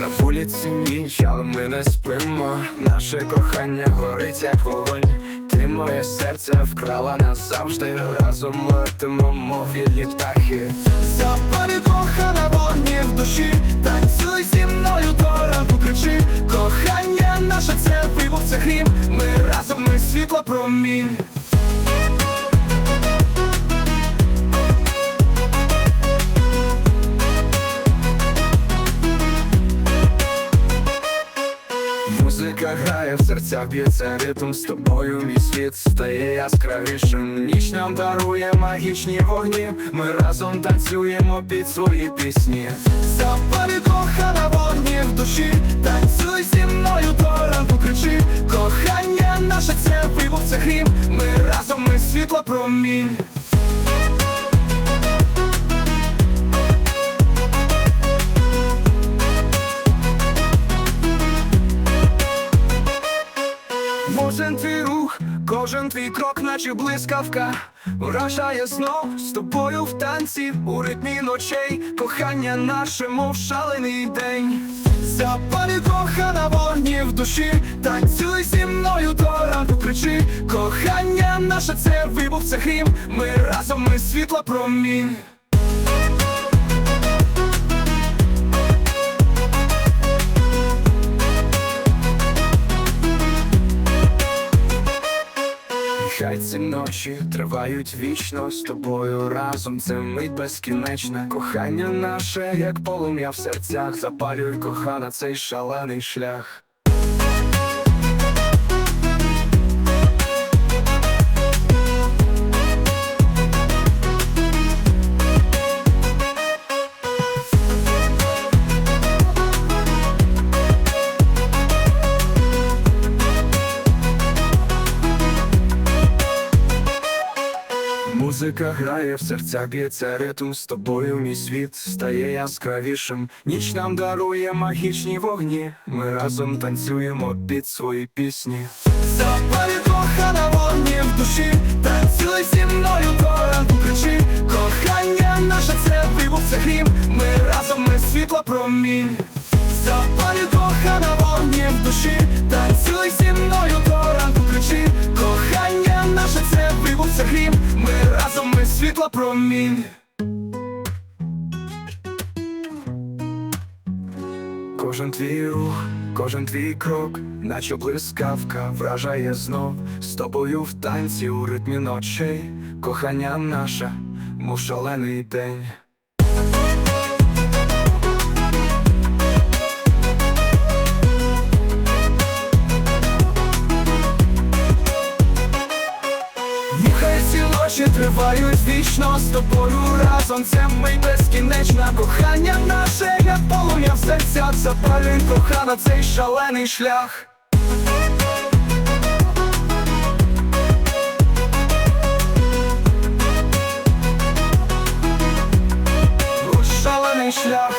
На вулиці ніч, але ми не спимо. Наше кохання горить, як вогонь. Ти моє серце вкрала назавжди. Разом летимо, мов вільні птахи. Запалі кохана вогні в душі. Танцюй зі мною до ранку кричи. Кохання наше це вибух, це грім. Ми разом, ми світло промінь. Музика грає в серцях б'ється ритм з тобою мій світ стає яскравішим. Ніч нам дарує магічні вогні. Ми разом танцюємо під свої пісні. Запалі кохана вогні в душі. Танцюй зі мною до ранку кричи. Кохання наше це вибух, це грім. Ми разом, ми світло промінь Кожен твій рух, кожен твій крок, наче блискавка, вражає знов з тобою в танці, у ритмі ночей, кохання наше, мов шалений день. Запалі кохана вогні в душі, танцюй зі мною до ранку кричи, кохання наше це вибух, це грім, ми разом, ми світло промінь. Ці ночі тривають вічно з тобою разом. Це мить безкінечна. Кохання наше, як полум'я в серцях. Запалюй кохана цей шалений шлях. Музика грає в серцях б'ється ритм з тобою, мій світ стає яскравішим. Ніч нам дарує магічні вогні. Ми разом танцюємо під свої пісні. Запалі кохана вогні в душі, танцюй зі мною коротко кричи. Світло промінь. Кожен твій рух, кожен твій крок, наче блискавка, вражає знов з тобою в танці у ритмі ночей, кохання наше, мов шалений день. Ночі тривають вічно з тобою разом це ми безкінечна кохання наше як полум'я в серцях запалюй кохана цей шалений шлях. Шалений шлях.